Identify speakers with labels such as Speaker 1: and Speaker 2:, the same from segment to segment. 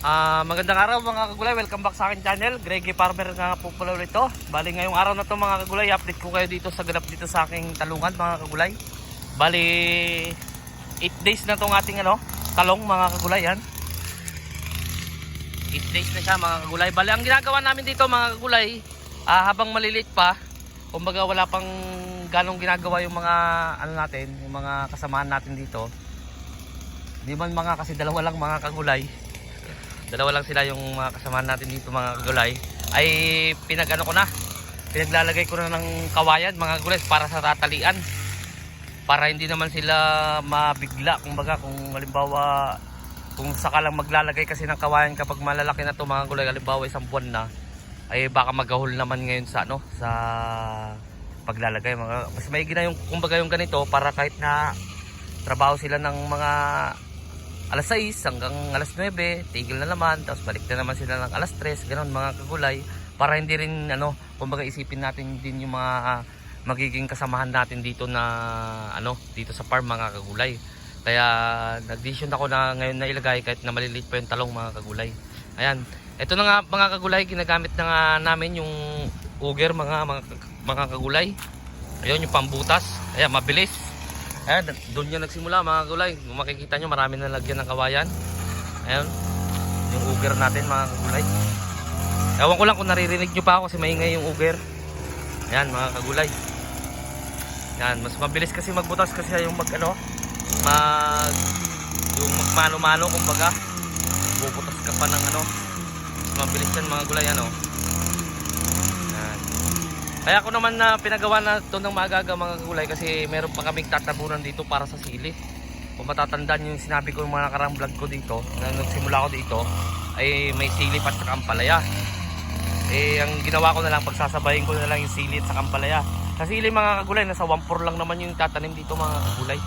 Speaker 1: Ah, magandang araw mga kagulay. Welcome back sa akin channel. Greggy Farmer nga po pala ulit. Bali ngayong araw na to mga kagulay, update ko kayo dito sa ganap dito sa aking talungan mga kagulay. Bali 8 days na tong ating ano, talong mga kagulay yan. 8 days na siya mga kagulay. Bali ang ginagawa namin dito mga kagulay, ah, habang maliliit pa, kumbaga wala pang ganong ginagawa yung mga ano natin, yung mga kasamahan natin dito. Di man mga kasi dalawa lang mga kagulay dalawa lang sila yung mga kasamahan natin dito mga kagulay ay pinagano ko na. Pinaglalagay ko na ng kawayan mga kagulay para sa tatalian. Para hindi naman sila mabigla. Kumbaga kung halimbawa kung saka lang maglalagay kasi ng kawayan kapag malalaki na to mga kagulay halimbawa isang buwan na ay baka magahol naman ngayon sa ano sa paglalagay mga mas maigi na yung kumbaga yung ganito para kahit na trabaho sila ng mga alas 6 hanggang alas 9, tigil na naman, tapos balik na naman sila ng alas 3, ganoon mga kagulay, para hindi rin ano, kumbaga isipin natin din yung mga ah, magiging kasamahan natin dito na ano, dito sa farm mga kagulay. Kaya nag-decision ako na ngayon na ilagay kahit na maliliit pa yung talong mga kagulay. Ayan, ito na nga mga kagulay, ginagamit na nga namin yung uger mga mga, mga kagulay. Ayun yung pambutas. Ayan, mabilis. Ayan, doon yan nagsimula mga gulay. Kung makikita nyo, marami na lagyan ng kawayan. Ayan, yung uger natin mga kagulay. Ewan ko lang kung naririnig nyo pa ako kasi maingay yung uger. Ayan mga kagulay. Ayan, mas mabilis kasi magbutas kasi yung mag ano, mag, yung magmano-mano kumbaga. Bubutas ka pa ng ano. Mas mabilis yan mga gulay ano. Kaya ako naman na pinagawa na ito ng magaga mga gulay kasi meron pa kaming tatabunan dito para sa sili. Kung matatandaan yung sinabi ko yung mga nakarang vlog ko dito, na nagsimula ako dito, ay may sili pa sa kampalaya. Eh, ang ginawa ko na lang, pagsasabayin ko na lang yung sili at sa kampalaya. Sa sili mga kagulay, nasa 1.4 lang naman yung tatanim dito mga kagulay.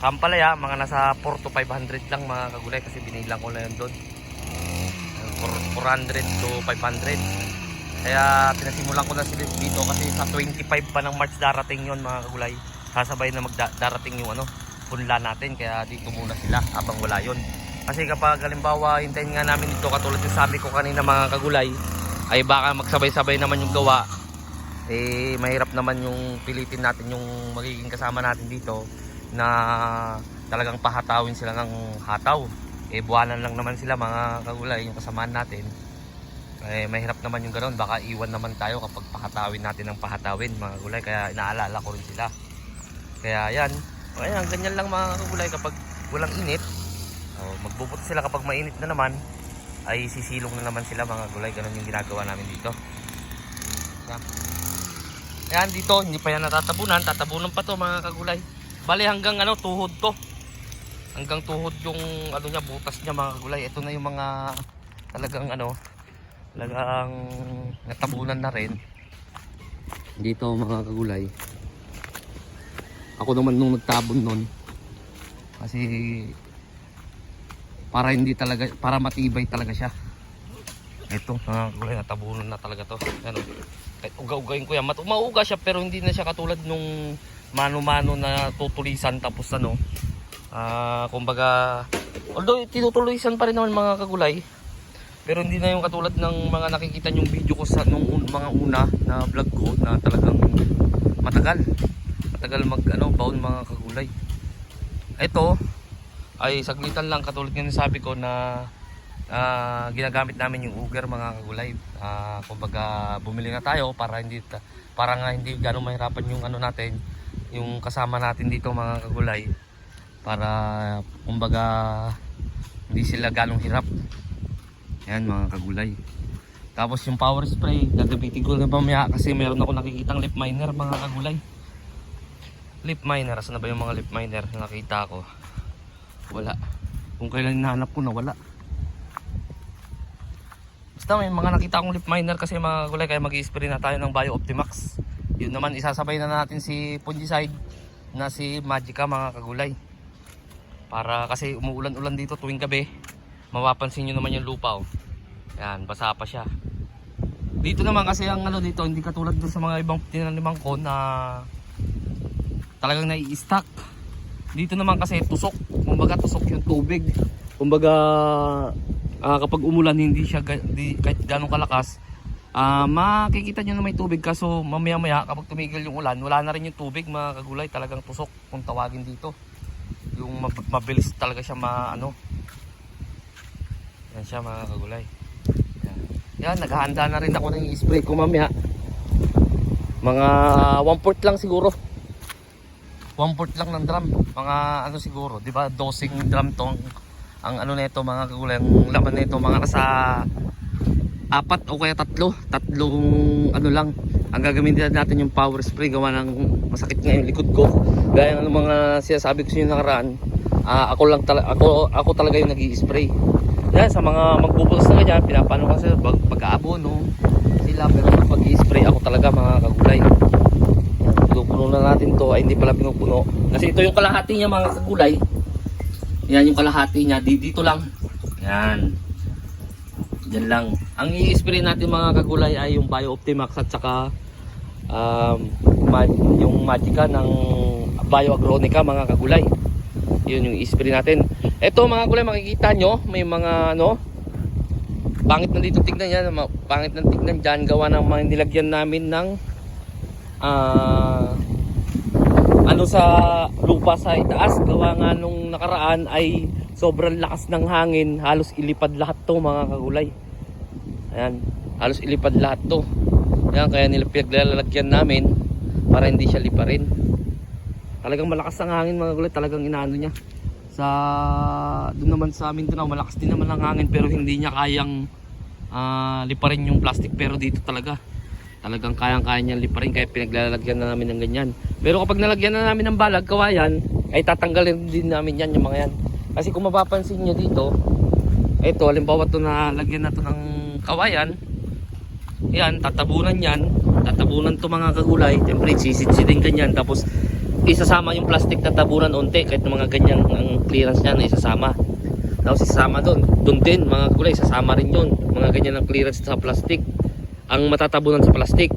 Speaker 1: Kampalaya, mga nasa 4 to 500 lang mga kagulay kasi binilang ko na yun doon. 400 to 500. Kaya pinasimulan ko na sila dito kasi sa 25 pa ng March darating yon mga kagulay. Sasabay na magdarating yung ano, punla natin kaya dito muna sila habang wala yon. Kasi kapag halimbawa hintayin nga namin dito katulad yung sabi ko kanina mga kagulay ay baka magsabay-sabay naman yung gawa eh mahirap naman yung pilitin natin yung magiging kasama natin dito na talagang pahatawin sila ng hataw eh buwanan lang naman sila mga kagulay yung kasamahan natin eh mahirap naman yung ganoon baka iwan naman tayo kapag pahatawin natin ng pahatawin mga gulay. Kaya inaalala ko rin sila. Kaya yan. Ayan ganyan lang mga kagulay kapag walang init oh, magbubuto sila. Kapag mainit na naman ay sisilong na naman sila mga gulay. Ganun yung ginagawa namin dito. Yan. yan dito hindi pa yan natatabunan. Tatabunan pa to mga kagulay. Bali hanggang ano tuhod to. Hanggang tuhod yung ano niya butas niya mga kagulay. Ito na yung mga talagang ano talagang natabunan na rin. Dito mga kagulay. Ako naman nung nagtabon nun. Kasi para hindi talaga para matibay talaga siya. Ito mga kagulay natabunan na talaga to. Ano, kahit uga-ugayin ko yan. Mat- mauga siya pero hindi na siya katulad nung mano-mano na tutulisan tapos ano. Ah kumbaga although tinutulisan pa rin naman mga kagulay pero hindi na yung katulad ng mga nakikita nyong video ko sa nung un- mga una na vlog ko na talagang matagal. Matagal mag ano, baon mga kagulay. Ito ay saglitan lang katulad ng sabi ko na ah, ginagamit namin yung uger mga kagulay. Ah, kumbaga bumili na tayo para hindi para nga hindi gano'ng mahirapan yung ano natin, yung kasama natin dito mga kagulay para kumbaga hindi sila ganong hirap yan mga kagulay. Tapos yung power spray, gagamitin ko na mamaya kasi meron ako nakikitang lip miner mga kagulay. Lip miner, asan na ba yung mga lip miner na nakita ko? Wala. Kung kailan hinahanap ko na wala. Basta may mga nakita akong lip miner kasi mga kagulay kaya mag-spray na tayo ng Bio Optimax. Yun naman isasabay na natin si fungicide na si Magica mga kagulay. Para kasi umuulan-ulan dito tuwing gabi mapapansin nyo naman yung lupa oh. Yan, basa pa siya. Dito naman kasi ang ano dito, hindi katulad dun sa mga ibang tinaniman ko na talagang nai-stack. Dito naman kasi tusok. Kumbaga tusok yung tubig. Kumbaga ah, kapag umulan hindi siya ga- di, kahit ganong kalakas, ah, makikita nyo na may tubig kaso mamaya maya kapag tumigil yung ulan, wala na rin yung tubig mga kagulay, talagang tusok kung tawagin dito. Yung mab- mabilis talaga siya ma ano. Yan siya mga kagulay. Yan, Yan naghahanda na rin ako ng i-spray ko mamaya. Mga 1 port lang siguro. 1 port lang ng drum. Mga ano siguro, 'di ba? Dosing drum tong ang ano nito mga kagulay, ang laman nito mga nasa apat o kaya tatlo. Tatlong ano lang. Ang gagamitin natin yung power spray gawa ng masakit nga yung likod ko. Gaya ng mga sinasabi ko sa inyo nakaraan. ah, ako lang talaga ako ako talaga yung nag-i-spray. Yan sa mga magbubutas na ganyan, pinapano ko sa pag, pag-aabono sila pero sa pag-i-spray ako talaga mga kagulay. Pinupuno na natin to, ay hindi pala pinupuno. Kasi ito yung kalahati niya mga kagulay. Yan yung kalahati niya, di dito lang. Yan. Diyan lang. Ang i-spray natin mga kagulay ay yung Bio Optimax at saka um, yung Magica ng Bio Agronica mga kagulay. Yun yung i-spray natin. Ito mga kagulay makikita nyo, may mga ano, pangit na dito tignan yan, pangit na tignan dyan, gawa ng mga nilagyan namin ng ah ano sa lupa sa itaas. Gawa nga nung nakaraan ay sobrang lakas ng hangin. Halos ilipad lahat to mga kagulay ayan halos ilipad lahat to. Ayan kaya nilapaglalagyan namin para hindi siya liparin talagang malakas ang hangin mga kagulay talagang inaano niya. Sa doon naman sa amin doon malakas din naman ang hangin pero hindi niya kayang ah, liparin yung plastic. Pero dito talaga talagang kayang-kaya niyang liparin. Kaya pinaglalagyan na namin ng ganyan. Pero kapag nalagyan na namin ng balag, kawayan, ay tatanggalin din namin yan yung mga yan. Kasi kung mapapansin niyo dito, ito, halimbawa ito na lagyan na to ng kawayan, yan, tatabunan yan, tatabunan to mga kagulay, siyempre sisit-sitin ganyan, tapos isasama yung plastic na tabunan unti, kahit mga ganyan ang clearance niya na isasama. Tapos isasama doon, doon din mga kagulay, isasama rin yun, mga ganyan ang clearance sa plastic ang matatabunan sa plastic.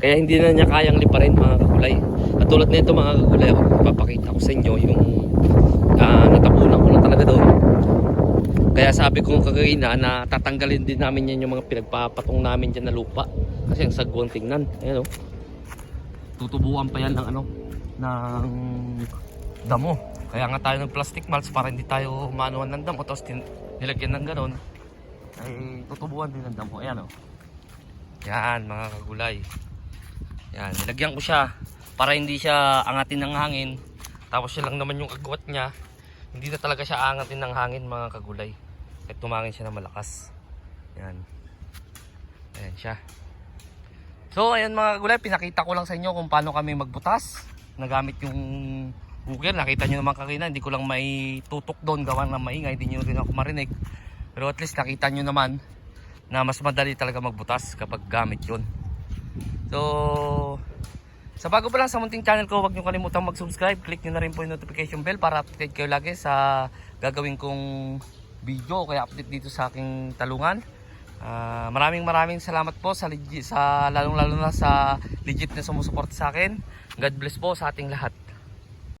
Speaker 1: Kaya hindi na niya kayang liparin mga kagulay. At tulad nito mga kagulay, ako ipapakita ko sa inyo yung ah, natabunan ko na talaga doon. Kaya sabi ko kagayina na tatanggalin din namin yan yung mga pinagpapatong namin dyan na lupa. Kasi ang sagwang tingnan. Ayan o. Tutubuan pa yan ng ano, ng damo. Kaya nga tayo ng plastic mulch para hindi tayo manuan ng damo. Tapos nilagyan ng ganon. Ay tutubuan din ng damo. Ayan o. Yan mga kagulay. Yan, nilagyan ko siya para hindi siya angatin ng hangin. Tapos siya lang naman yung agwat niya. Hindi na talaga siya angatin ng hangin mga kagulay. Kahit tumangin siya na malakas. Yan. Ayan siya. So ayan mga kagulay, pinakita ko lang sa inyo kung paano kami magbutas. Nagamit yung Google. Nakita nyo naman kanina, hindi ko lang may tutok doon gawa ng maingay. Hindi nyo rin ako marinig. Pero at least nakita nyo naman na mas madali talaga magbutas kapag gamit yon. So, sa bago pa lang sa munting channel ko, huwag nyo kalimutang mag-subscribe. Click nyo na rin po yung notification bell para update kayo lagi sa gagawin kong video kaya update dito sa aking talungan. Ah, maraming maraming salamat po sa, legit, sa lalong lalo na sa legit na sumusuporta sa akin. God bless po sa ating lahat.